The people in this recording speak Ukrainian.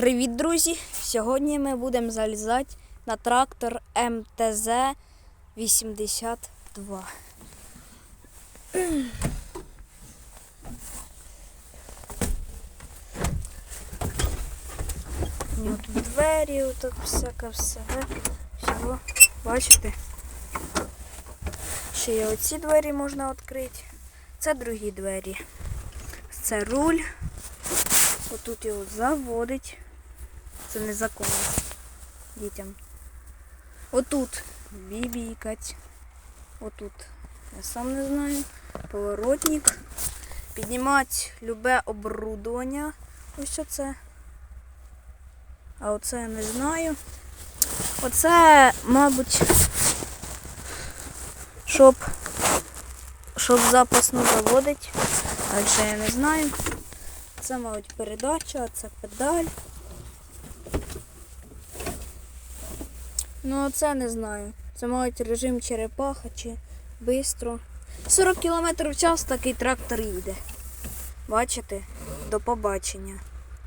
Привіт, друзі! Сьогодні ми будемо залізати на трактор МТЗ 82. У нього тут двері, отак всяке все. Всього. Бачите? Ще є оці двері можна відкрити. Це другі двері. Це руль. Отут його заводить. Це незаконно дітям. Отут бібікать. Отут. Я сам не знаю. Поворотник. Піднімати любе оборудовання. Ось оце. А оце я не знаю. Оце, мабуть, щоб, щоб запасно заводить. Далі я не знаю. Це, мабуть, передача, а це педаль. Ну, це не знаю. Це, мабуть, режим черепаха чи бистро. 40 км в час такий трактор їде. Бачите? До побачення.